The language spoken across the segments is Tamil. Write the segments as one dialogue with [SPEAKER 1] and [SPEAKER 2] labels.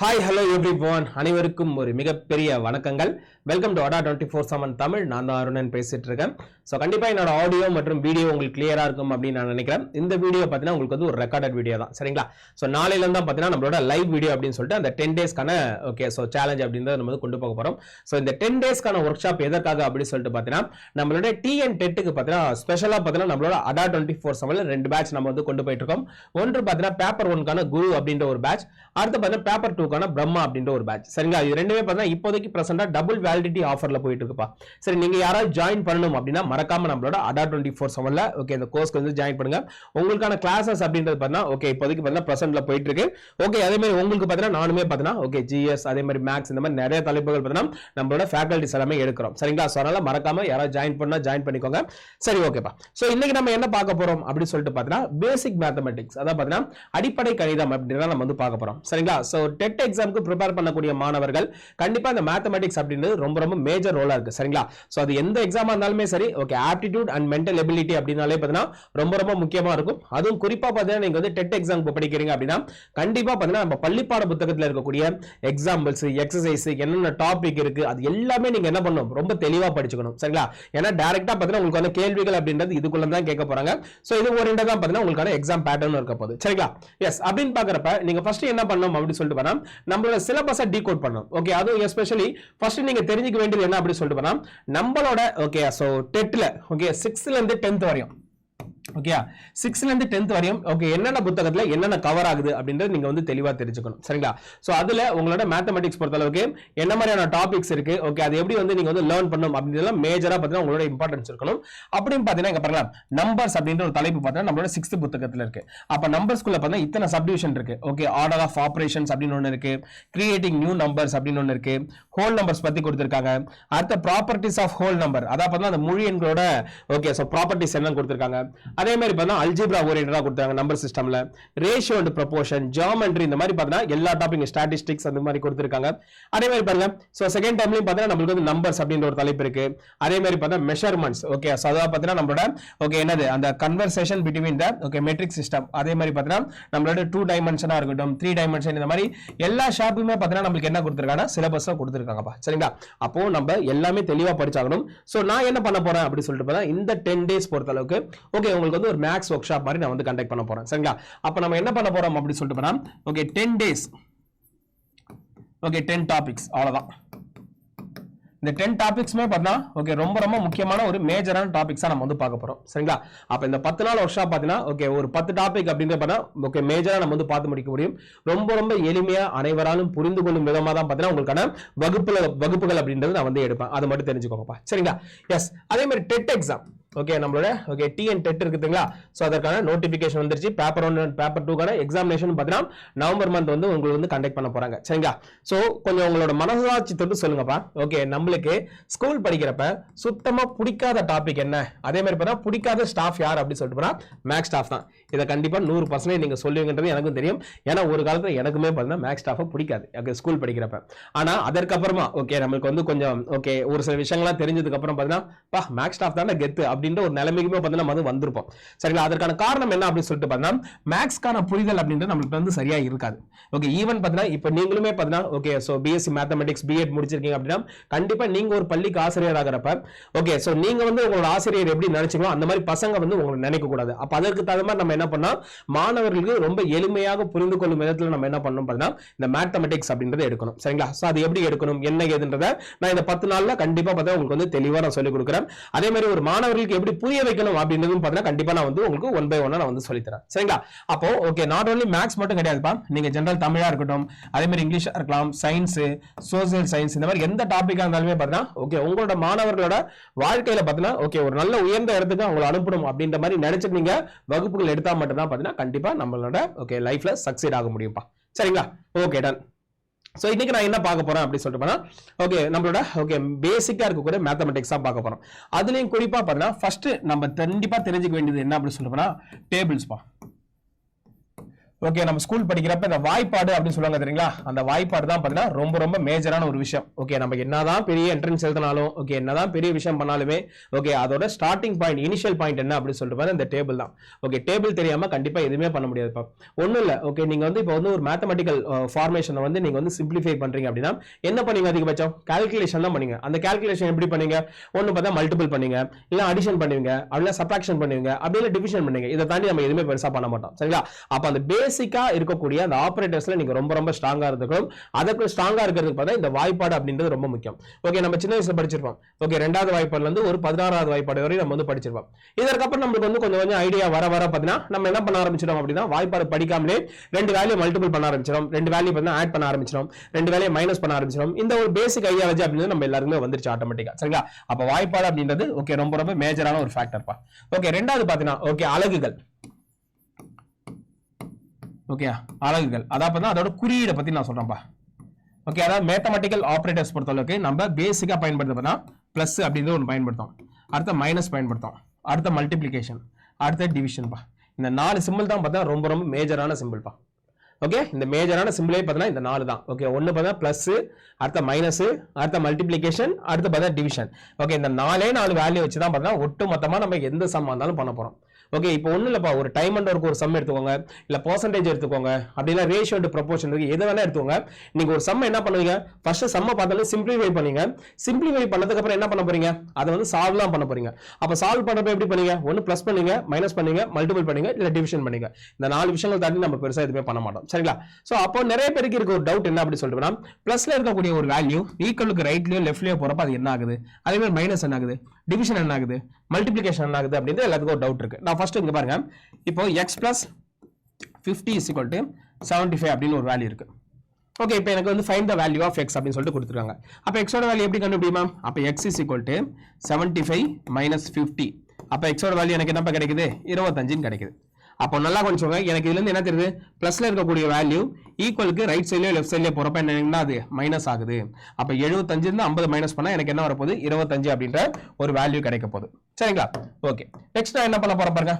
[SPEAKER 1] ஹாய் ஹலோ எவ்ரி ஒன் அனைவருக்கும் ஒரு மிகப்பெரிய வணக்கங்கள். Welcome to Adda twenty four seven Tamil. நான் தான் அருணன் பேசிட்டு இருக்கேன். ஸோ கண்டிப்பாக என்னோட ஆடியோ மற்றும் வீடியோ உங்களுக்கு கிளியராக இருக்கும் அப்படின்னு நான் நினைக்கிறேன். இந்த வீடியோ பார்த்தீங்கன்னா உங்களுக்கு வந்து ஒரு ரெக்கார்டட் வீடியோ தான். சரிங்களா? ஸோ நாளையிலேருந்து தான் பார்த்தீங்கன்னா நம்மளோட லைவ் வீடியோ அப்படின்னு சொல்லிட்டு அந்த டென் டேஸ்க்கான ஓகே ஸோ சேலஞ்ச் அப்படின்றத நம்ம வந்து கொண்டு போக போகிறோம் ஸோ இந்த டென் டேஸ்க்கான ஒர்க் ஷாப் எதற்காக அப்படின்னு சொல்லிட்டு பார்த்தீங்கன்னா நம்மளோட டிஎன் டெட்டுக்கு பார்த்தீங்கன்னா ஸ்பெஷலாக பார்த்தீங்கன்னா நம்மளோட அடா டுவெண்ட்டி ஃபோர் செவனில் ரெண்டு பேட்ச் நம்ம வந்து கொண்டு போயிட்டு இருக்கோம். ஒன்று பார்த்தீங்கன்னா பேப்பர் ஒன்க்கான குரு அப்படின்ற ஒரு பேட்ச் அடுத்து பார்த்தீங்கன்னா பேப்பர் டூக்கான பிரம்மா அப்படின்ற ஒரு பேட்ச் சரிங்களா? இது ரெண்டுமே பார்த்தீங்கன்னா இப்போதைக்கு ப்ரெசென்ட்டாக டபுள் வேலிடிட்டி ஆஃபரில் போயிட்டு இருக்குப்பா. சரி நீங்க யாராவது ஜாயின் பண்ணணும் அப்படின்னா மறக்காம நம்மளோட அடா டுவெண்ட்டி ஃபோர் செவன்ல ஓகே இந்த கோர்ஸ்க்கு வந்து ஜாயின் பண்ணுங்க. உங்களுக்கான கிளாஸஸ் அப்படின்றது பார்த்தீங்கன்னா ஓகே இப்போதைக்கு பார்த்தீங்கன்னா பிரசன்ட்ல போயிட்டு இருக்கு. ஓகே அதே மாதிரி உங்களுக்கு பார்த்தீங்கன்னா நானுமே பார்த்தீங்கன்னா ஓகே ஜிஎஸ் அதே மாதிரி மேக்ஸ் இந்த மாதிரி நிறைய தலைப்புகள் பார்த்தீங்கன்னா நம்மளோட ஃபேக்கல்டிஸ் எல்லாமே எடுக்கிறோம். சரிங்களா? ஸோ அதனால் மறக்காம யாராவது ஜாயின் பண்ணால் ஜாயின் பண்ணிக்கோங்க. சரி ஓகேப்பா ஸோ இன்னைக்கு நம்ம என்ன பார்க்க போறோம் அப்படின்னு சொல்லிட்டு பார்த்தீங்கன்னா பேசிக் மேத்தமெட்டிக்ஸ் அதாவது பார்த்தீங்கன்னா அடிப்படை கணிதம் அப்படின்றத நம்ம வந்து பார்க்க போறோம். சரிங்களா? ஸோ டெட் எக்ஸாமுக்கு ப்ரிப்பேர் பண்ணக்கூடிய மாணவர்கள் கண்டிப்பாக இந்த மேத்தமெட்டிக்ஸ் அப்படின்றது ரொம்ப ரொம்ப மேஜர் ரோலா இருக்கு சரிங்களா? ஸோ அது எந்த எக்ஸாமாக இருந்தாலுமே சரி okay aptitude and mental ability அப்படின்னாலே பார்த்தீங்கன்னா ரொம்ப ரொம்ப முக்கியமாக இருக்கும். அதுவும் குறிப்பாக பார்த்தீங்கன்னா நீங்கள் வந்து டெட் எக்ஸாம் படிக்கிறீங்க அப்படின்னா கண்டிப்பா பார்த்தீங்கன்னா நம்ம பள்ளிப்பாட புத்தகத்தில் இருக்கக்கூடிய எக்ஸாம்பிள்ஸ் எக்ஸசைஸ் என்னென்ன டாபிக் இருக்கு அது எல்லாமே நீங்க என்ன பண்ணணும்? ரொம்ப தெளிவாக படிச்சுக்கணும் சரிங்களா? ஏன்னா டேரக்டா பார்த்தீங்கன்னா உங்களுக்கு வந்து கேள்விகள் அப்படின்றது இதுக்குள்ள தான் கேட்க போறாங்க. ஸோ இது ஒரு தான் பார்த்தீங்கன்னா உங்களுக்கான எக்ஸாம் பேட்டர்ன் இருக்க போகுது சரிங்களா? எஸ் அப்படின்னு பார்க்குறப்ப நீங்க ஃபர்ஸ்ட் என்ன பண்ணணும் அப்படின்னு சொல்லிட்டு பண்ணா நம்மளோட சிலபஸை டீகோட் பண்ணும். ஓகே அதுவும் எஸ்பெஷலி ஃபர்ஸ்ட் நீங்க தெரிஞ்சுக்க வேண்டியது என்ன அப்படின்னு சொல்லிட்டு போனா நம்மளோட ஓகே ஸோ டெட்ல ஓகே சிக்ஸ்த்ல இருந்து டென்த் வரையும். ஓகேயா சிக்ஸ்லேருந்து டென்த் வரையும் ஓகே என்னென்ன புத்தகத்தில் என்னென்ன கவர் ஆகுது அப்படின்றது நீங்கள் வந்து தெளிவாக தெரிஞ்சுக்கணும். சரிங்களா? ஸோ அதில் உங்களோட மேத்தமெட்டிக்ஸ் பொறுத்த அளவுக்கு என்ன மாதிரியான டாபிக்ஸ் இருக்குது ஓகே அது எப்படி வந்து நீங்கள் வந்து லேர்ன் பண்ணணும் அப்படின்றதுலாம் மேஜராக பார்த்தீங்கன்னா உங்களோட இம்பார்ட்டன்ஸ் இருக்கணும். அப்படின்னு பார்த்தீங்கன்னா இங்கே பாருங்களா நம்பர்ஸ் அப்படின்ற ஒரு தலைப்பு பார்த்தீங்கன்னா நம்மளோட சிக்ஸ்த் புத்தகத்தில் இருக்குது அப்போ நம்பர்ஸ்குள்ள பார்த்தீங்கன்னா இத்தனை சப்டிவிஷன் இருக்குது ஓகே ஆர்டர் ஆஃப் ஆப்ரேஷன்ஸ் அப்படின்னு ஒன்று இருக்குது கிரியேட்டிங் நியூ நம்பர்ஸ் அப்படின்னு ஒன்று இருக்குது ஹோல் நம்பர்ஸ் பற்றி கொடுத்துருக்காங்க. அடுத்த ப்ராப்பர்ட்டிஸ் ஆஃப் ஹோல் நம்பர் அதாவது பார்த்தீங்கன்னா அந்த மொழி எண்களோட ஓகே ஸோ ப்ராப்பர்ட்டிஸ் என்னன்னு கொடுத்துருக்காங்க. அதே மாதிரி பார்த்தா அல்ஜிப்ரா ஓரியன்டா கொடுத்தாங்க நம்பர் சிஸ்டம்ல ரேஷியோ அண்ட் ப்ரொபோஷன் ஜாமெண்ட்ரி இந்த மாதிரி பார்த்தீங்கன்னா எல்லா டாபிக் ஸ்டாட்டிஸ்டிக்ஸ் அந்த மாதிரி கொடுத்துருக்காங்க. அதே மாதிரி பாருங்க. ஸோ செகண்ட் டைம்லயும் பார்த்தீங்கன்னா நம்மளுக்கு வந்து நம்பர்ஸ் அப்படின்ற ஒரு தலைப்பு இருக்கு. அதே மாதிரி பார்த்தா மெஷர்மெண்ட்ஸ் ஓகே ஸோ அதாவது பார்த்தீங்கன்னா நம்மளோட ஓகே என்னது? அந்த conversation between the okay metric system அதே மாதிரி பார்த்தீங்கன்னா நம்மளோட டூ டைமென்ஷனாக இருக்கட்டும் த்ரீ டைமென்ஷன் இந்த மாதிரி எல்லா ஷாப்புமே பார்த்தீங்கன்னா நம்மளுக்கு என்ன கொடுத்துருக்காங்கன்னா சிலபஸாக கொடுத்துருக்காங்கப்பா. சரிங்களா? அப்போ நம்ம எல்லாமே தெளிவா படிச்சாகணும். ஸோ நான் என்ன பண்ண போறேன் அப்படின்னு சொல்லிட்டு பார்த்தா இந்த டென் டேஸ் பொறுத்த அளவுக்கு ஓகே உங்களுக்கு வந்து ஒரு மேக்ஸ் ஒர்க் ஷாப் மாதிரி நான் வந்து கண்டக்ட் பண்ண போறேன். சரிங்களா? அப்போ நம்ம என்ன பண்ண போறோம் அப்படின்னு சொல்லிட்டு போனா okay ten days okay ten topics அவ்வளவுதான். இந்த டென் டாபிக்ஸ்மே பார்த்தீங்கன்னா ஓகே ரொம்ப ரொம்ப முக்கியமான ஒரு மேஜரான டாபிக்ஸா நம்ம வந்து பார்க்க போறோம். சரிங்களா? அப்ப இந்த பத்து நாள் ஒர்க் ஷாப் பார்த்தீங்கன்னா ஓகே ஒரு பத்து டாபிக் அப்படின்னு பார்த்தா ஓகே மேஜரா நம்ம வந்து பார்த்து முடிக்க முடியும். ரொம்ப ரொம்ப எளிமையா அனைவராலும் புரிந்து கொள்ளும் விதமா தான் பார்த்தீங்கன்னா உங்களுக்கான வகுப்புல வகுப்புகள் அப்படின்றது நான் வந்து எடுப்பேன். அதை மட்டும் தெரிஞ்சுக்கோங்கப்பா. சரிங்களா? எஸ் அதே மாதிரி டெட் எக்ஸாம் ஓகே நம்மளோட ஓகே டிஎன் டெட் இருக்குதுங்களா? ஸோ அதற்கான நோட்டிஃபிகேஷன் வந்துருச்சு. பேப்பர் ஒன் பேப்பர் டூக்கான எக்ஸாமினேஷன் பார்த்தீங்கன்னா நவம்பர் மந்த் வந்து உங்களுக்கு வந்து கண்டக்ட் பண்ண போறாங்க. சரிங்களா? ஸோ கொஞ்சம் உங்களோட மனசாட்சி தொட்டு சொல்லுங்கப்பா. ஓகே நம்மளுக்கு ஸ்கூல் படிக்கிறப்ப சுத்தமாக பிடிக்காத டாபிக் என்ன? அதே மாதிரி பார்த்தா பிடிக்காத ஸ்டாஃப் யார் அப்படின்னு சொல்லிட்டு போனால் மேக்ஸ் ஸ்டாஃப் தான். இதை கண்டிப்பாக நூறு பர்சன்டேஜ் நீங்கள் சொல்லுவீங்கன்றது எனக்கும் தெரியும். ஏன்னா ஒரு காலத்தில் எனக்குமே பார்த்தீங்கன்னா மேக்ஸ் ஸ்டாஃபை பிடிக்காது. எனக்கு ஸ்கூல் படிக்கிறப்ப. ஆனால் அதற்கப்புறமா ஓகே நம்மளுக்கு வந்து கொஞ்சம் ஓகே ஒரு சில விஷயங்கள்லாம் தெரிஞ்சதுக்கப்புறம் பார்த்தீங்கன்னா பா மேக்ஸ் ஸ்டாஃப் தானே கெத்து அப்படின்ற ஒரு நிலைமைக்குமே பார்த்தீங்கன்னா நம்ம வந்து வந்திருப்போம். சரிங்களா? அதற்கான காரணம் என்ன அப்படின்னு சொல்லிட்டு பார்த்தீங்கன்னா மேக்ஸ்க்கான புரிதல் அப்படின்றது நம்மளுக்கு வந்து சரியாக இருக்காது. ஓகே ஈவன் பார்த்தீங்கன்னா இப்போ நீங்களுமே பார்த்தீங்கன்னா okay so BSc mathematics BEd முடிச்சிருக்கீங்க அப்படின்னா கண்டிப்பாக நீங்கள் ஒரு பள்ளிக்கு ஆசிரியர் ஆகிறப்ப ஓகே ஸோ நீங்கள் வந்து உங்களோட ஆசிரியர் எப்படி நினைச்சீங்களோ அந்த மாதிரி பசங்க வந்து உங்களை நினைக்கக்கூடாது. அப்போ அதற்கு தகுந்த மாதிரி நம்ம என்ன பண்ணால் மாணவர்களுக்கு ரொம்ப எளிமையாக புரிந்து கொள்ளும் விதத்தில் நம்ம என்ன பண்ணணும் பார்த்தீங்கன்னா இந்த மேத்தமெட்டிக்ஸ் அப்படின்றத எடுக்கணும். சரிங்களா? ஸோ அது எப்படி எடுக்கணும் என்ன ஏதுன்றத நான் இந்த பத்து நாளில் கண்டிப்பாக பார்த்தா உங்களுக்கு வந்து தெளிவாக நான் சொல்லிக் கொடுக்குறேன். அதே மாதிரி ஒரு மாணவர்களுக்கு எப்படி புரிய வைக்கணும் அப்படின்றது பார்த்தீங்கன்னா கண்டிப்பா நான் வந்து உங்களுக்கு ஒன் பை ஒன்னா நான் வந்து சொல்லித்தரேன். சரிங்களா? அப்போ ஓகே நாட் ஓன்லி மேக்ஸ் மட்டும் கிடையாதுப்பா. நீங்க ஜென்ரல் தமிழா இருக்கட்டும் அதே மாதிரி இங்கிலீஷா இருக்கலாம் சயின்ஸ் சோசியல் சயின்ஸ் இந்த மாதிரி எந்த டாபிக்கா இருந்தாலுமே பார்த்தீங்கன்னா ஓகே உங்களோட மாணவர்களோட வாழ்க்கையில பார்த்தீங்கன்னா ஓகே ஒரு நல்ல உயர்ந்த இடத்துக்கு அவங்களை அனுப்பணும் அப்படின்ற மாதிரி நினைச்சிட்டு நீங்க வகுப்புகள் எடுத்தா மட்டும் தான் பார்த்தீங்கன்னா கண்டிப்பா நம்மளோட ஓகே லைஃப்ல சக்சீட் ஆக முடியும்ப்பா. சரிங்களா? ஓகே டன் ஸோ இன்னைக்கு நான் என்ன பார்க்க போறேன் அப்படின்னு சொல்லிட்டு போனா ஓகே நம்மளோட ஓகே பேசிக்கா இருக்கக்கூடிய மேத்தமெட்டிக்ஸ் தான் பார்க்க போறோம். அதுலயும் குறிப்பா பார்த்தீங்கன்னா ஃபர்ஸ்ட் நம்ம கண்டிப்பா தெரிஞ்சுக்க வேண்டியது என்ன அப்படின்னு சொல்லிட்டு போனா டேபிள்ஸ்ப்பா ஓகே நம்ம ஸ்கூல் படிக்கிறப்ப இந்த வாய்ப்பாடு அப்படின்னு சொல்லுவாங்க தெரியுங்களா? அந்த வாய்ப்பாடு தான் பார்த்தீங்கன்னா ரொம்ப ரொம்ப மேஜரான ஒரு விஷயம். ஓகே நம்ம என்னதான் பெரிய என்ட்ரன்ஸ் எழுதினாலும் ஓகே என்னதான் பெரிய விஷயம் பண்ணாலுமே ஓகே அதோட ஸ்டார்டிங் பாயிண்ட் இனிஷியல் பாயிண்ட் என்ன அப்படின்னு சொல்லிட்டு இந்த டேபிள் தான். ஓகே டேபிள் தெரியாம கண்டிப்பா எதுவுமே பண்ண முடியாது இப்போ ஒன்றும் இல்லை. ஓகே நீங்க வந்து இப்போ வந்து ஒரு மேத்தமெட்டிக்கல் uh, ஃபார்மேஷனை வந்து நீங்க வந்து சிம்பிளிஃபை பண்றீங்க அப்படின்னா என்ன பண்ணீங்க அதிகபட்சம்? கால்குலேஷன் தான் பண்ணீங்க. அந்த கால்குலேஷன் எப்படி பண்ணீங்க? ஒன்று பார்த்தா மல்டிபிள் பண்ணீங்க. இல்லை அடிஷன் பண்ணுவீங்க. அப்படின்னா சப்ராக்ஷன் பண்ணுவீங்க. அப்படி இல்லை டிவிஷன் பண்ணுவீங்க. இதை தாண்டி நம்ம எதுவுமே பெருசாக பண்ண மாட்டோம். சரிங்களா? அப்போ அந்த பேசிக்கா இருக்கக்கூடிய அந்த ஆப்ரேட்டர்ஸ்ல நீங்க ரொம்ப ரொம்ப ஸ்ட்ராங்கா இருந்துக்கணும் அதற்கு ஸ்ட்ராங்கா இருக்கிறதுக்கு பார்த்தா இந்த வாய்ப்பாடு அப்படின்றது ரொம்ப முக்கியம். ஓகே நம்ம சின்ன வயசுல படிச்சிருப்போம். ஓகே ரெண்டாவது வாய்ப்பாடுல இருந்து ஒரு பதினாறாவது வாய்ப்பாடு வரை நம்ம வந்து படிச்சிருப்போம். இதற்கப்புறம் நம்மளுக்கு வந்து கொஞ்சம் கொஞ்சம் ஐடியா வர வர பார்த்தீங்கன்னா நம்ம என்ன பண்ண ஆரம்பிச்சிடும் அப்படின்னா வாய்ப்பாடு படிக்காமலே ரெண்டு வேலையை மல்டிபிள் பண்ண ஆரம்பிச்சிடும் ரெண்டு வேலையை வந்து ஆட் பண்ண ஆரம்பிச்சிடும் ரெண்டு வேலையை மைனஸ் பண்ண ஆரம்பிச்சிடும் இந்த ஒரு பேசிக் ஐடியாலஜி அப்படின்றது நம்ம எல்லாருமே வந்துருச்சு ஆட்டோமேட்டிக்கா சரிங்களா? அப்ப வாய்ப்பாடு அப்படின்றது ஓகே ரொம்ப ரொம்ப மேஜரான ஒரு ஃபேக்டர்ப்பா ஓகே ரெண்டாவது பாத்தீங்கன்னா ஓகே அழகுகள் ஓகே அலகுகள் அதாவது அதோட குறியீடை பத்தி நான் சொல்றேன்ப்பா ஓகே அதாவது மேத்தமெட்டிக்கல் ஆப்ரேட்டர்ஸ் பொறுத்தளவுக்கு நம்ம பேசிக்கா பயன்படுத்துறதுனா பிளஸ் அப்படின்றது ஒன்று பயன்படுத்தும். அடுத்த மைனஸ் பயன்படுத்தும். அடுத்த மல்டிப்ளிகேஷன் அடுத்த டிவிஷன்ப்பா இந்த நாலு சிம்பிள் தான் பார்த்தா ரொம்ப ரொம்ப மேஜரான சிம்பிள்ப்பா ஓகே இந்த மேஜரான சிம்பிளே பார்த்தீங்கன்னா இந்த நாலு தான். ஓகே ஒன்று பார்த்தா ப்ளஸ் அடுத்த மைனஸ் அடுத்த மல்டிப்ளிகேஷன் அடுத்து பார்த்தா டிவிஷன் ஓகே இந்த நாலே நாலு வேல்யூ வச்சு தான் பார்த்தீங்கன்னா ஒட்டு மொத்தமாக நம்ம எந்த சம் இருந்தாலும் பண்ண போகிறோம் ஓகே இப்போ ஒன்றும் இல்லைப்பா. ஒரு டைம் அண்ட் ஒர்க் ஒரு சம் எடுத்துக்கோங்க. இல்லை பர்சன்டேஜ் எடுத்துக்கோங்க. அப்படின்னா ரேஷியோ டு ப்ரொபோஷன் இருக்குது எது வேணால் எடுத்துக்கோங்க. நீங்கள் ஒரு சம்மை என்ன பண்ணுவீங்க? ஃபஸ்ட்டு சம்மை பார்த்தாலும் சிம்பிளிஃபை பண்ணீங்க. சிம்பிளிஃபை பண்ணதுக்கப்புறம் என்ன பண்ண போறீங்க? அதை வந்து சால்வ் தான் பண்ண போறீங்க. அப்போ சால்வ் பண்ணுறப்ப எப்படி பண்ணீங்க? ஒன்று ப்ளஸ் பண்ணீங்க மைனஸ் பண்ணீங்க மல்டிபிள் பண்ணீங்க இல்லை டிவிஷன் பண்ணீங்க. இந்த நாலு விஷயங்கள் தாண்டி நம்ம பெருசாக எதுவுமே பண்ண மாட்டோம். சரிங்களா? ஸோ அப்போ நிறைய பேருக்கு இருக்க ஒரு டவுட் என்ன அப்படி சொல்லிட்டுனா ப்ளஸ்ல இருக்கக்கூடிய ஒரு வேல்யூ ஈக்குவலுக்கு ரைட்லயோ லெஃப்ட்லயோ போறப்ப அது என்ன ஆகுது? அதே மாதிரி மைனஸ் என்ன ஆகுது? டிவிஷன் என்ன ஆகுது? மல்டிப்ளிகேஷன் என்ன ஆகுது அப்படின்றது எல்லாத்துக்கும் ஒரு டவுட் இருக்கு. நான் ஃபர்ஸ்ட் இங்க பாருங்க. இப்போ X plus fifty is equal to seventy five அப்படின்னு ஒரு வேல்யூ இருக்கு. ஓகே இப்போ எனக்கு வந்து find the value of X அப்படின்னு சொல்லிட்டு கொடுத்துருக்காங்க. அப்போ எக்ஸோட வேல்யூ எப்படி கண்டுபிடிமா அப்போ X is equal to seventy five minus fifty அப்போ எக்ஸோட வேல்யூ எனக்கு என்னப்பா கிடைக்குது? இருபத்தஞ்சுன்னு கிடைக்குது. அப்போ நல்லா கொஞ்சம் எனக்கு இதுலேருந்து என்ன தெரியுது? பிளஸ்ல இருக்கக்கூடிய வேல்யூ ஈக்குவலுக்கு ரைட் சைட்லயோ லெஃப்ட் சைட்லயோ போறப்ப என்ன அது மைனஸ் ஆகுது. அப்போ எழுபத்தஞ்சு இருந்து ஐம்பது மைனஸ் பண்ணா எனக்கு என்ன வரப்போகுது? இருபத்தஞ்சு அப்படின்ற ஒரு வேல்யூ கிடைக்க போகுது. சரிங்களா? ஓகே நெக்ஸ்ட் நான் என்ன பண்ண போகிறேன் பாருங்க.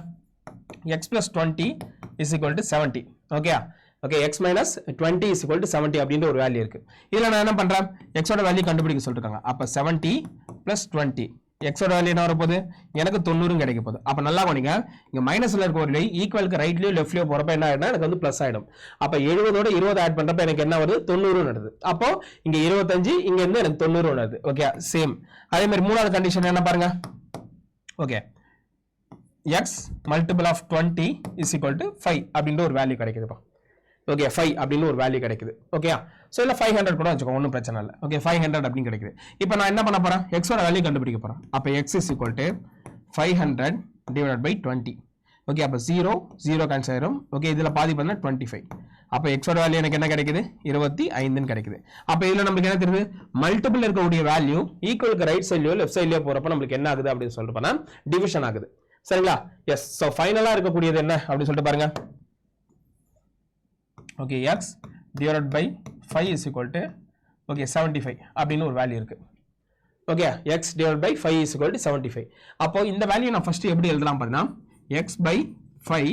[SPEAKER 1] X plus twenty is equal to seventy okay okay X minus twenty is equal to seventy அப்படின்ற ஒரு வேல்யூ இருக்கு. இதுல நான் என்ன பண்றேன்? எக்ஸோட வேல்யூ கண்டுபிடிக்க சொல்லிருக்காங்க. அப்போ செவன்ட்டி பிளஸ் டுவெண்ட்டி எக்ஸோட வேல்யூ என்ன வரப்போகுது? எனக்கு தொண்ணூறும் கிடைக்க போகுது அப்போ நல்லா கவனிங்க. இங்கே மைனஸ்ல இருக்க ஒரு ஈக்குவலுக்கு ரைட்லையோ லெஃப்ட்லையோ போகிறப்ப என்ன ஆகிடும் எனக்கு வந்து ப்ளஸ் ஆகிடும் அப்போ எழுபதோட இருபது ஆட் பண்ணுறப்ப எனக்கு என்ன வருது? தொண்ணூறு வருது. அப்போ இங்கே இருபத்தஞ்சு இங்கேருந்து எனக்கு தொண்ணூறு வருது. ஓகே சேம் அதே மாதிரி மூணாவது கண்டிஷன் என்ன பாருங்க. Okay X multiple of twenty is equal to five அப்படின்ற ஒரு வேல்யூ கிடைக்குதுப்பா. ஓகே ஃபைவ் அப்படின்னு ஒரு வேல்யூ கிடைக்குது. ஓகே ஸோ இல்லை ஃபைவ் ஹண்ட்ரட் கூட வச்சுக்கோங்க ஒன்றும் பிரச்சனை இல்லை. ஓகே ஃபைவ் ஹண்ட்ரட் அப்படின்னு கிடைக்குது. இப்போ நான் என்ன பண்ண போகிறேன் எக்ஸோட வேல்யூ கண்டுபிடிக்க போகிறேன் அப்போ X is equal to five hundred divide by twenty okay அப்போ ஜீரோ ஜீரோ கேன்சல் ஆயிரும். ஓகே இதில் பாதி பண்ணால் டுவெண்ட்டி ஃபைவ் அப்போ எக்ஸோட வேல்யூ எனக்கு என்ன கிடைக்குது? இருபத்தி ஐந்துன்னு கிடைக்குது. அப்போ இதில் நம்மளுக்கு என்ன தெரியுது? மல்டிபிள் இருக்கக்கூடிய வேல்யூ ஈக்குவலுக்கு ரைட் சைட்லையோ லெஃப்ட் சைட்லையோ போகிறப்ப நம்மளுக்கு என்ன ஆகுது அப்படின்னு சொல்லிட்டு போனால் டிவிஷன் ஆகுது. சரிங்களா? எஸ் ஸோ ஃபைனலாக இருக்கக்கூடியது என்ன அப்படின்னு சொல்லிட்டு பாருங்க. Okay X divide by five is equal to okay seventy five அப்படின்னு ஒரு வேல்யூ இருக்குது okay X divide by five is equal to seventy five அப்போ இந்த வேல்யூ நான் ஃபஸ்ட்டு எப்படி எழுதலாம் பார்த்தீங்கன்னா X by five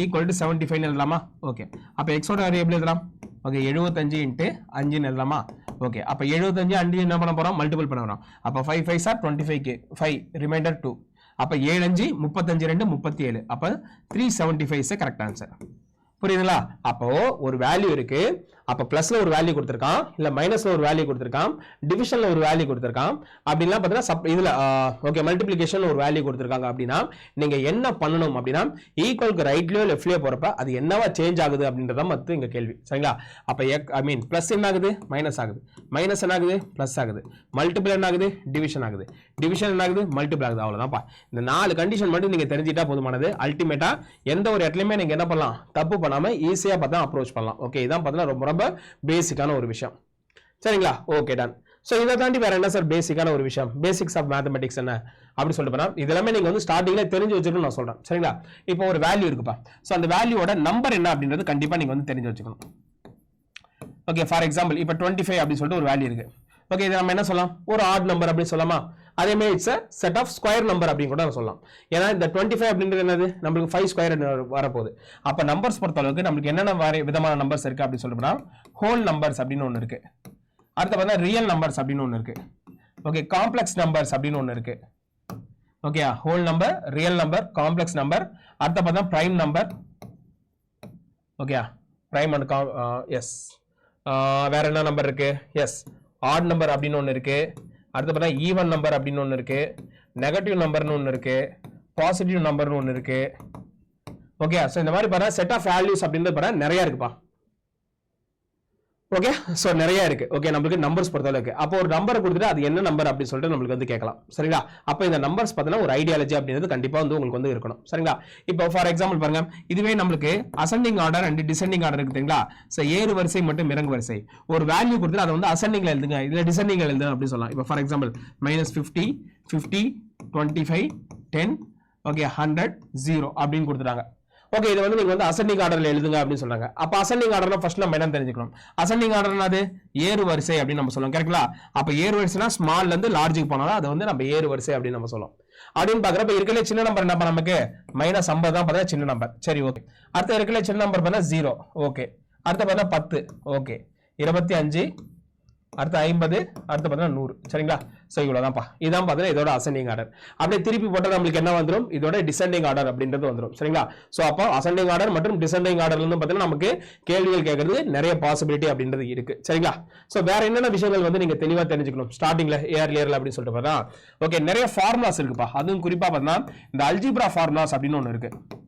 [SPEAKER 1] equal to seventy ஃபைவ்னு எழுதலாமா? ஓகே அப்போ எக்ஸோட வேல்யூ எப்படி எழுதலாம்? ஓகே எழுபத்தஞ்சு இன்ட்டு அஞ்சுன்னு எழுதலாமா? ஓகே அப்போ எழுபத்தஞ்சு அஞ்சு என்ன பண்ண போகிறோம் மல்டிபிள் பண்ண போகிறோம் அப்போ five five sir twenty five K five reminder two அப்போ ஏழு அஞ்சு முப்பத்தஞ்சு ரெண்டு முப்பத்தி ஏழு. அப்போ three seventy five is correct answer புரியுதுங்களா? அப்போ ஒரு வேல்யூ இருக்கு. அப்போ பிளஸ்ல ஒரு வேல்யூ கொடுத்துருக்கான் இல்லை மைனஸ்ல ஒரு வேல்யூ கொடுத்துருக்கான் டிவிஷன்ல ஒரு வேல்யூ கொடுத்துருக்கான். அப்படின்லாம் பார்த்தீங்கன்னா சப் இதில் ஓகே மல்டிபிளிகேஷன் ஒரு வேல்யூ கொடுத்துருக்காங்க அப்படின்னா நீங்கள் என்ன பண்ணணும் அப்படின்னா ஈக்குவலுக்கு ரைட்லயோ லெஃப்ட்லயோ போகிறப்ப அது என்னவா சேஞ்ச் ஆகுது அப்படின்றத மத்து இங்கே கேள்வி. சரிங்களா? அப்போ எக் ஐ மீன் ப்ளஸ் என்ன ஆகுது? மைனஸ் ஆகுது. மைனஸ் என்ன ஆகுது? ப்ளஸ் ஆகுது. மல்டிபிள் என்ன ஆகுது? டிவிஷன் ஆகுது. டிவிஷன் என்ன ஆகுது? மல்டிபிள் ஆகுது. அவ்வளோதான்ப்பா இந்த நாலு கண்டிஷன் மட்டும் நீங்கள் தெரிஞ்சிட்டா போதுமானது. அல்டிமேட்டாக எந்த ஒரு இடத்துலையுமே நீங்கள் என்ன பண்ணலாம்? தப்பு பண்ணாமல் ஈஸியாக பார்த்தா அப்ரோச் பண்ணலாம். ஓகே இதான் பார்த்தீங்கன்னா ரொம்ப ரொம்ப பேசிக்கான ஒரு விஷயம். சரிங்களா? ஓகே டன் ஸோ இதை தாண்டி வேற என்ன சார் பேசிக்கான ஒரு விஷயம்? பேசிக்ஸ் ஆஃப் மேத்தமெட்டிக்ஸ் என்ன? அப்படின்னு சொல்லிட்டு போனால் இதெல்லாமே நீங்கள் நீங்க வந்து ஸ்டார்டிங்ல தெரிஞ்சு வச்சுக்கணும் நான் சொல்றேன். சரிங்களா? இப்போ ஒரு வேல்யூ இருக்குப்பா. ஸோ அந்த வேல்யூவோட நம்பர் என்ன அப்படின்றது கண்டிப்பா நீங்க வந்து தெரிஞ்சு வச்சுக்கணும். ஓகே ஃபார் எக்ஸாம்பிள் இப்போ டுவெண்ட்டி ஃபைவ் அப்படின்னு சொல்லிட்டு ஒரு வேல்யூ இருக்கு. ஓகே இதை நம்ம என்ன சொல்லலாம்? ஒரு ஆட் நம்பர் அப்படின்னு சொல்லலாமா? அதே மாதிரி it's set of square number அப்படின்னு கூட நம்ம சொல்லலாம். ஏன்னா இந்த டுவெண்ட்டி ஃபைவ் அப்படின்றது என்னது? நம்மளுக்கு ஃபைவ் ஸ்கொயர் வரப்போகுது. அப்போ நம்பர்ஸ் பொறுத்த அளவுக்கு நம்மளுக்கு என்னென்ன வரை விதமான நம்பர்ஸ் இருக்கு அப்படின்னு சொல்லிட்டோம்னா ஹோல் நம்பர்ஸ் அப்படின்னு ஒன்று இருக்கு. அடுத்து பார்த்தா ரியல் நம்பர்ஸ் அப்படின்னு ஒன்று இருக்கு. ஓகே காம்ப்ளெக்ஸ் நம்பர்ஸ் அப்படின்னு ஒன்று இருக்கு. ஓகேயா whole number real number complex number அடுத்த பார்த்தா ப்ரைம் நம்பர் ஓகேயா ப்ரைம் அண்ட் காம் எஸ் வேற என்ன நம்பர் இருக்கு? எஸ் ஆட் நம்பர் அப்படின்னு ஒன்று இருக்கு. அடுத்து பார்த்தா ஈவன் நம்பர் அப்படின்னு ஒன்று இருக்குது நெகட்டிவ் நம்பர்னு ஒன்று இருக்குது பாசிட்டிவ் நம்பர்னு ஒன்று இருக்குது ஓகே ஸோ இந்த மாதிரி பார்த்தா செட் ஆஃப் வேல்யூஸ் அப்படின்றது பார்த்தா நிறையா இருக்குப்பா. ஓகே ஸோ நிறைய இருக்கு. ஓகே நம்மளுக்கு நம்பர்ஸ் பொறுத்தளவுக்கு அப்போ ஒரு நம்பரை கொடுத்துட்டு அது என்ன நம்பர் அப்படின்னு சொல்லிட்டு நம்மளுக்கு வந்து கேட்கலாம். சரிங்களா? அப்போ இந்த நம்பர்ஸ் பார்த்தீங்கன்னா ஒரு ஐடியாலஜி அப்படின்றது கண்டிப்பாக வந்து உங்களுக்கு வந்து இருக்கணும். சரிங்களா? இப்போ ஃபார் எக்ஸாம்பிள் பாருங்க. இதுவே நம்மளுக்கு ascending order and descending order இருக்குங்களா ஸோ ஏறு வரிசை மட்டும் இறங்கு வரிசை. ஒரு வேல்யூ கொடுத்துட்டு அதை வந்து அசெண்டிங்ல எழுதுங்க. இல்லை டிசெண்டிங்ல எழுதுங்க அப்படின்னு சொல்லலாம். இப்போ for example minus fifty fifty twenty five ten okay hundred zero அப்படின்னு கொடுத்துட்டாங்க. ஓகே இது வந்து நீங்க வந்து அசெண்டிங் ஆர்டர்ல எழுதுங்க அப்படின்னு சொல்றாங்க அப்ப அசெண்டிங் ஆர்டர்ல ஃபர்ஸ்ட் நம்ம என்ன தெரிஞ்சுக்கணும்? அசெண்டிங் ஆர்டர்னா அது? ஏறு வரிசை அப்படின்னு நம்ம சொல்லுவோம் கரெக்ட்ங்களா அப்ப ஏறு வரிசைனா ஸ்மால்ல இருந்து லார்ஜுக்கு போனாலும் அது வந்து நம்ம ஏறு வரிசை அப்படின்னு நம்ம சொல்லுவோம் அப்படின்னு பாக்குறப்ப இருக்கல சின்ன நம்பர் என்ன நமக்கு? மைனஸ் ஐம்பது தான் பார்த்தா சின்ன நம்பர் சரி ஓகே அடுத்த இருக்கல சின்ன நம்பர் பார்த்தா ஜீரோ ஓகே அடுத்த பார்த்தா பத்து. ஓகே இருபத்தி அஞ்சு அடுத்து ஐம்பது அடுத்து பார்த்தீங்கன்னா நூறு. சரிங்களா? ஸோ இவ்வளோதான்ப்பா இதான் பார்த்தீங்கன்னா இதோட அசெண்டிங் ஆர்டர் அப்படியே திருப்பி போட்டால் நம்மளுக்கு என்ன வந்துடும் இதோட டிசெண்டிங் ஆர்டர் அப்படின்றது வந்துடும் சரிங்களா? ஸோ அப்போ அசெண்டிங் ஆர்டர் மற்றும் டிசெண்டிங் ஆர்டர்லேருந்து பார்த்தீங்கன்னா நமக்கு கேள்விகள் கேட்கறது நிறைய பாசிபிலிட்டி அப்படின்றது இருக்குது சரிங்களா? ஸோ வேற என்னென்ன விஷயங்கள் வந்து நீங்கள் தெளிவாக தெரிஞ்சுக்கணும்? ஸ்டார்டிங்கில் ஏர் லேயர்ல அப்படின்னு சொல்லிட்டு பார்த்தா ஓகே நிறைய ஃபார்முலாஸ் இருக்குப்பா. அதுவும் குறிப்பாக பார்த்தீங்கன்னா இந்த அல்ஜிப்ரா ஃபார்முலாஸ் அப்படின்னு ஒன்று இருக்குது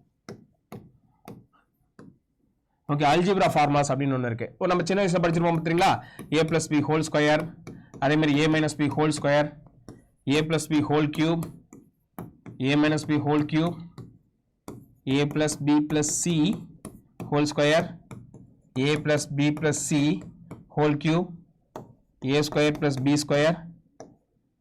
[SPEAKER 1] ஓகே அல்ஜிப்ரா ஃபார்முலாஸ் அப்படின்னு ஒன்று இருக்கு. இப்போ நம்ம சின்ன வயசுல படிச்சிருப்போம் பார்த்தீங்களா A plus B whole square அதே மாதிரி A minus B whole square A plus B whole cube A minus B whole cube A plus B plus C whole square A plus B plus C whole cube A square plus B square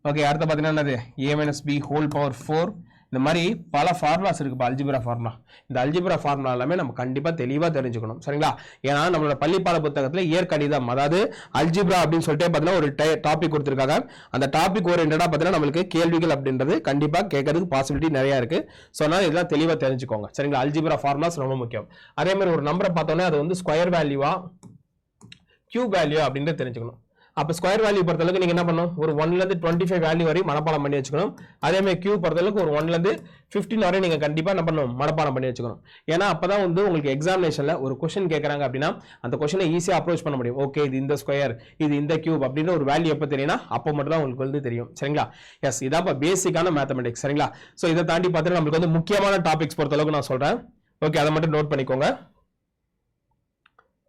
[SPEAKER 1] okay அடுத்து பார்த்தீங்கன்னா என்னது? A minus B whole power four இந்த மாதிரி பல ஃபார்முலாஸ் இருக்குப்பா அல்ஜிபிரா ஃபார்முலா இந்த அல்ஜிபிரா ஃபார்முலா எல்லாமே நம்ம கண்டிப்பாக தெளிவாக தெரிஞ்சுக்கணும். சரிங்களா? ஏன்னா நம்மளோட பள்ளிப்பாட புத்தகத்தில் இயற்கணிதம் அதாவது அல்ஜிப்ரா அப்படின்னு சொல்லிட்டு பார்த்தீங்கன்னா ஒரு டாபிக் கொடுத்துருக்காங்க. அந்த டாபிக் ஓரியன்டாக பார்த்தீங்கன்னா நம்மளுக்கு கேள்விகள் அப்படின்றது கண்டிப்பாக கேட்கறதுக்கு பாசிபிலிட்டி நிறையா இருக்குது ஸோ அதனால் இதெல்லாம் தெளிவாக தெரிஞ்சுக்கோங்க. சரிங்களா? அல்ஜிபிரா ஃபார்முலாஸ் ரொம்ப முக்கியம். அதே மாதிரி ஒரு நம்பரை பார்த்தோன்னே அது வந்து ஸ்கொயர் வேல்யூவா கியூ வேல்யூ அப்படின்றது தெரிஞ்சுக்கணும். அப்போ ஸ்கொயர் வேல்யூ பொறுத்தளவுக்கு நீங்கள் என்ன பண்ணணும்? ஒரு ஒன்லேருந்து டுவெண்ட்டி ஃபைவ் வேல்யூ வரையும் மனப்பாடம் பண்ணி வச்சுக்கணும். அதே மாதிரி கியூ பொறுத்தளவுக்கு ஒரு ஒன்லேருந்து ஃபிஃப்டின் வரையும் நீங்கள் கண்டிப்பாக என்ன பண்ணணும்? மனப்பாடம் பண்ணி வச்சுக்கணும். ஏன்னா அப்போ தான் வந்து உங்களுக்கு எக்ஸாமினேஷனில் ஒரு கொஷின் கேட்குறாங்க அப்படின்னா அந்த கொஷினை ஈஸியாக அப்ரோச் பண்ண முடியும். ஓகே இது இந்த ஸ்கொயர் இது இந்த கியூப் அப்படின்னு ஒரு வேல்யூ எப்போ தெரியும்னா அப்போ மட்டும் தான் உங்களுக்கு வந்து தெரியும். சரிங்களா? எஸ் இதான் இப்போ பேசிக்கான மேத்தமெட்டிக்ஸ் சரிங்களா? ஸோ இதை தாண்டி பார்த்துட்டு நம்மளுக்கு வந்து முக்கியமான டாபிக்ஸ் பொறுத்தளவுக்கு நான் சொல்கிறேன் ஓகே அதை மட்டும் நோட் பண்ணிக்கோங்க.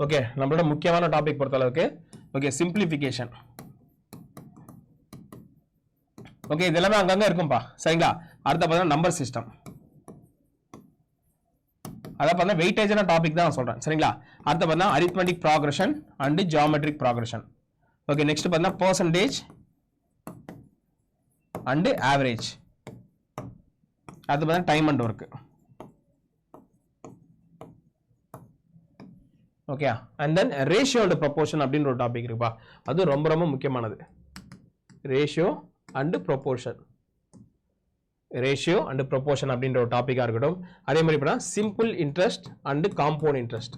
[SPEAKER 1] ஓகே நம்மளோட முக்கியமான டாபிக் பொறுத்தளவுக்கு ஓகே சிம்பிளிஃபிகேஷன் ஓகே இது எல்லாமே அங்கங்க இருக்கும்பா சரிங்களா? அடுத்த பார்த்தீங்கன்னா நம்பர் சிஸ்டம் அதான் பார்த்தா வெயிட்டேஜான டாபிக் தான் சொல்றேன் சரிங்களா? அடுத்த பார்த்தா arithmetic progression and geometric progression okay next பார்த்தா பர்சன்டேஜ் அண்டு ஆவரேஜ் அடுத்து பார்த்தா time and work okay and then ரேஷியோடு and proportion அப்படின்ற ஒரு டாபிக் இருக்குப்பா. அது ரொம்ப ரொம்ப முக்கியமானது. Ratio and proportion ratio and proportion அப்படின்ற ஒரு டாப்பிக்காக இருக்கட்டும். அதே மாதிரி இப்போ simple interest and compound interest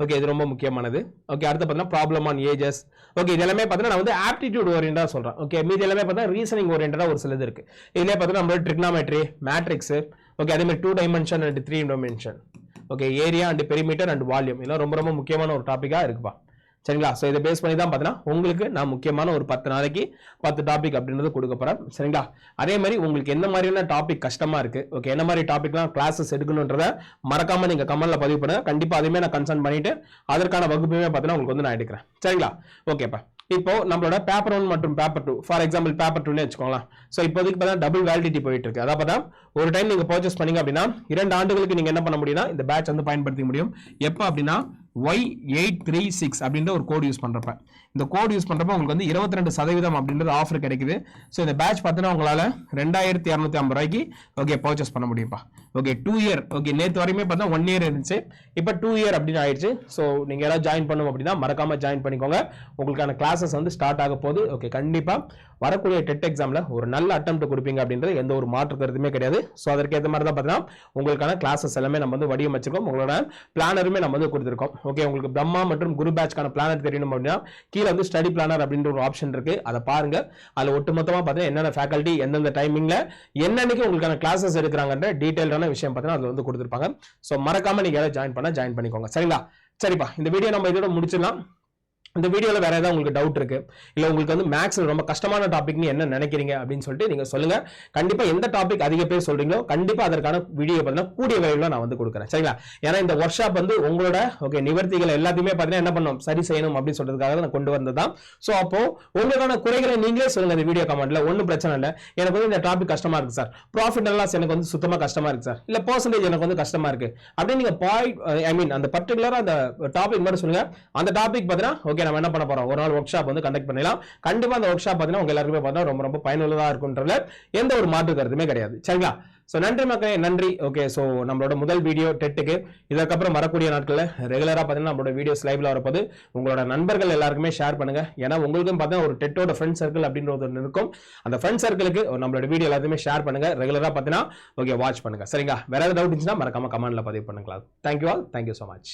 [SPEAKER 1] okay இது ரொம்ப முக்கியமானது. ஓகே அடுத்து பார்த்தீங்கன்னா ப்ராப்ளம் ஆன் ஏஜஸ் ஓகே இது எல்லாமே பார்த்தீங்கன்னா நான் வந்து ஆப்டிடியூட் ஓரியண்டாக சொல்கிறேன் ஓகே மீதி எல்லாமே பார்த்தீங்கன்னா ரீசனிங் ஓரியண்டாக ஒரு சிலது இருக்குது இதிலே பார்த்தீங்கன்னா நம்மளோட ட்ரிக்னாமெட்ரி மேட்ரிக்ஸு ஓகே அதே மாதிரி two dimension and three dimension okay area and perimeter and volume இதெல்லாம் ரொம்ப ரொம்ப முக்கியமான ஒரு டாப்பிக்காக இருக்குப்பா. சரிங்களா? ஸோ இதை பேஸ் பண்ணி தான் பார்த்தீங்கன்னா உங்களுக்கு நான் முக்கியமான ஒரு பத்து நாளைக்கு பத்து டாபிக் அப்படின்றது கொடுக்க போகிறேன் சரிங்களா? அதே மாதிரி உங்களுக்கு எந்த மாதிரியான டாபிக் கஷ்டமாக இருக்குது ஓகே என்ன மாதிரி டாபிக்லாம் கிளாஸஸ் எடுக்கணுன்றத மறக்காமல் நீங்கள் கமெண்டில் பதிவு பண்ணுங்கள் கண்டிப்பாக அதையுமே நான் கன்சர்ன் பண்ணிவிட்டு அதற்கான வகுப்புமே பார்த்தீங்கன்னா உங்களுக்கு வந்து நான் எடுக்கிறேன். சரிங்களா? ஓகேப்பா இப்போ நம்மளோட பேப்பர் ஒன் மற்றும் paper two for example paper டூனே வச்சுக்கோங்களேன். ஸோ இப்போதைக்கு பார்த்தா டபுள் வேலிடிட்டி போயிட்டு இருக்கு. அதாவது பார்த்தா ஒரு டைம் நீங்க பர்ச்சேஸ் பண்ணீங்க அப்படின்னா இரண்டு ஆண்டுகளுக்கு நீங்க என்ன பண்ண முடியும்னா இந்த பேட்ச் வந்து பயன்படுத்த முடியும். எப்போ அப்படின்னா ஒய் எயிட் த்ரீ சிக்ஸ் அப்படின்ற ஒரு கோட் யூஸ் பண்றப்ப. இந்த கோட் யூஸ் பண்றப்ப உங்களுக்கு வந்து இருபத்தி ரெண்டு சதவீதம் அப்படின்றது ஆஃபர் கிடைக்குது. ஸோ இந்த பேட்ச் பார்த்தீங்கன்னா உங்களால் ரெண்டாயிரத்தி இரநூத்தி ஐம்பது ரூபாய்க்கு ஓகே பர்ச்சேஸ் பண்ண முடியும்ப்பா. ஓகே டூ இயர் ஓகே நேற்று வரையுமே பார்த்தா ஒன் இயர் இருந்துச்சு. இப்போ டூ இயர் அப்படின்னு ஆயிடுச்சு. ஸோ நீங்கள் யாராவது ஜாயின் பண்ணும் அப்படின்னா மறக்காமல் ஜாயின் பண்ணிக்கோங்க. உங்களுக்கான கிளாஸஸ் வந்து ஸ்டார்ட் ஆக போகுது. ஓகே கண்டிப்பாக வரக்கூடிய டெட் எக்ஸாமில் ஒரு நல்ல அட்டம் கொடுப்பீங்க அப்படின்றது எந்த ஒரு மாற்று கருத்துமே கிடையாது. ஸோ அதற்கேற்ற மாதிரி தான் பார்த்தீங்கன்னா உங்களுக்கான கிளாஸஸ் எல்லாமே நம்ம வந்து வடிவமைச்சிருக்கோம். உங்களோட பிளானருமே நம்ம வந்து கொடுத்துருக்கோம். ஓகே உங்களுக்கு பிரம்மா மற்றும் குரு பேட்ச்க்கான பிளானர் தெரியணும் அப்படின்னா கீழே வந்து ஸ்டடி பிளானர் அப்படின்ற ஒரு ஆப்ஷன் இருக்குது அதை பாருங்க. அதில் ஒட்டுமொத்தமாக பார்த்தீங்கன்னா என்னென்ன ஃபேக்கல்ட்டி எந்தெந்த டைமிங்கில் என்னன்னைக்கு உங்களுக்கான கிளாஸஸ் எடுக்கிறாங்கன்ற டீட்டெயிலான விஷயம் பார்த்தீங்கன்னா அதில் வந்து கொடுத்துருப்பாங்க. ஸோ மறக்காம நீங்க யாராவது ஜாயின் பண்ண ஜாயின் பண்ணிக்கோங்க. சரிங்களா? சரிப்பா. இந்த வீடியோ நம்ம இதோட முடிச்சிடலாம். இந்த வீடியோவில் வேற ஏதாவது உங்களுக்கு டவுட் இருக்கு இல்லை உங்களுக்கு வந்து மேக்ஸில் ரொம்ப கஷ்டமான டாபிக்னு என்ன நினைக்கிறீங்க அப்படின்னு சொல்லிட்டு நீங்கள் சொல்லுங்க. கண்டிப்பாக எந்த டாபிக் அதிக பேர் சொல்கிறீங்களோ கண்டிப்பாக அதற்கான வீடியோ பார்த்தீங்கன்னா கூடிய விரைவில் நான் வந்து கொடுக்குறேன். சரிங்களா? ஏன்னா இந்த ஒர்க் ஷாப் வந்து உங்களோட ஓகே நிவர்த்திகள் எல்லாத்தையுமே பார்த்தீங்கன்னா என்ன பண்ணணும் சரி செய்யணும் அப்படின்னு சொல்றதுக்காக நான் கொண்டு வந்தது தான் ஸோ அப்போ உங்களுக்கான குறைகளை நீங்களே சொல்லுங்கள் இந்த வீடியோ கமெண்ட்டில் ஒன்றும் பிரச்சனை இல்லை. எனக்கு வந்து இந்த டாபிக் கஷ்டமா இருக்கு சார் ப்ராஃபிட் அண்ட் லாஸ் எனக்கு வந்து சுத்தமாக கஷ்டமா இருக்கு சார் இல்லை பர்சன்டேஜ் எனக்கு வந்து கஷ்டமா இருக்கு. அப்படின்னு நீங்கள் பாய் ஐ மீன் அந்த பர்டிகுலராக அந்த டாபிக் மட்டும் சொல்லுங்க. அந்த டாபிக் பார்த்தீங்கன்னா ஓகே நம்ம என்ன பண்ண போறோம்? ஒரு நாள் ஒர்க் ஷாப் வந்து கண்டக்ட் பண்ணலாம் கண்டிப்பா அந்த ஒர்க் ஷாப் பார்த்தீங்கன்னா உங்க எல்லாருக்குமே ரொம்ப ரொம்ப பயனுள்ளதா இருக்கும்ன்றதுல எந்த ஒரு மாற்று கருத்துமே கிடையாது. சரிங்களா? ஸோ நன்றி மக்களே நன்றி. ஓகே ஸோ நம்மளோட முதல் வீடியோ டெட்டுக்கு இதற்கப்புறம் வரக்கூடிய நாட்களில் ரெகுலராக பார்த்தீங்கன்னா நம்மளோட வீடியோஸ் லைவ்ல வரப்போது உங்களோட நண்பர்கள் எல்லாருக்குமே ஷேர் பண்ணுங்க. ஏன்னா உங்களுக்கும் பார்த்தீங்கன்னா ஒரு டெட்டோட ஃப்ரெண்ட் சர்க்கிள் அப்படின்றது ஒன்று இருக்கும். அந்த ஃப்ரெண்ட் சர்க்கிளுக்கு நம்மளோட வீடியோ எல்லாத்தையுமே ஷேர் பண்ணுங்க. ரெகுலராக பார்த்தீங்கன்னா ஓகே வாட்ச் பண்ணுங்க. சரிங்களா? வேற ஏதாவது டவுட் இருந்துச்சுன்னா மறக்காம கமெண்ட்ல பதிவு பண்ணுங்களா thank you all thank you so much